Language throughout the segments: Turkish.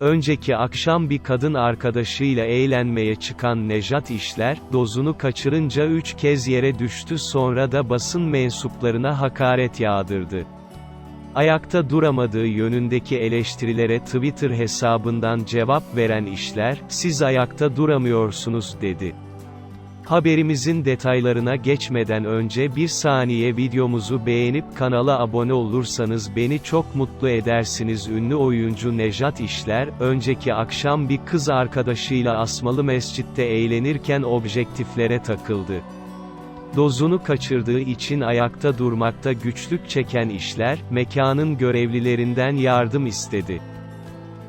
Önceki akşam bir kadın arkadaşıyla eğlenmeye çıkan Nejat İşler, dozunu kaçırınca üç kez yere düştü sonra da basın mensuplarına hakaret yağdırdı. Ayakta duramadığı yönündeki eleştirilere Twitter hesabından cevap veren İşler, siz ayakta duramıyorsunuz dedi. Haberimizin detaylarına geçmeden önce bir saniye videomuzu beğenip kanala abone olursanız beni çok mutlu edersiniz. Ünlü oyuncu Nejat İşler, önceki akşam bir kız arkadaşıyla Asmalı Mescid'de eğlenirken objektiflere takıldı. Dozunu kaçırdığı için ayakta durmakta güçlük çeken işler, mekanın görevlilerinden yardım istedi.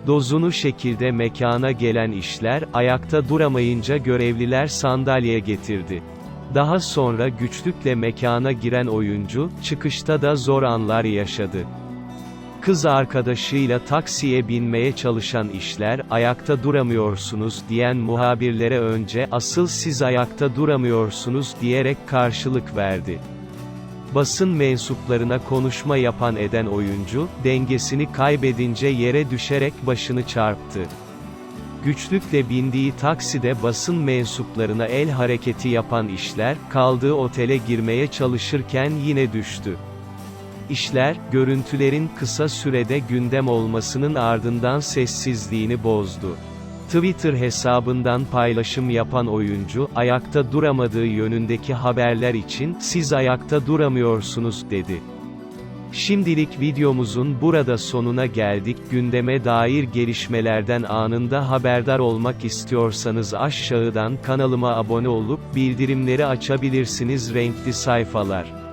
Dozunu şekilde mekana gelen işler, ayakta duramayınca görevliler sandalye getirdi. Daha sonra güçlükle mekana giren oyuncu, çıkışta da zor anlar yaşadı. Kız arkadaşıyla taksiye binmeye çalışan işler, ayakta duramıyorsunuz diyen muhabirlere önce, asıl siz ayakta duramıyorsunuz diyerek karşılık verdi. Basın mensuplarına konuşma yapan eden oyuncu, dengesini kaybedince yere düşerek başını çarptı. Güçlükle bindiği takside basın mensuplarına el hareketi yapan işler, kaldığı otele girmeye çalışırken yine düştü. İşler, görüntülerin kısa sürede gündem olmasının ardından sessizliğini bozdu. Twitter hesabından paylaşım yapan oyuncu, ayakta duramadığı yönündeki haberler için, siz ayakta duramıyorsunuz dedi. Şimdilik videomuzun burada sonuna geldik. Gündeme dair gelişmelerden anında haberdar olmak istiyorsanız aşağıdan kanalıma abone olup bildirimleri açabilirsiniz renkli sayfalar.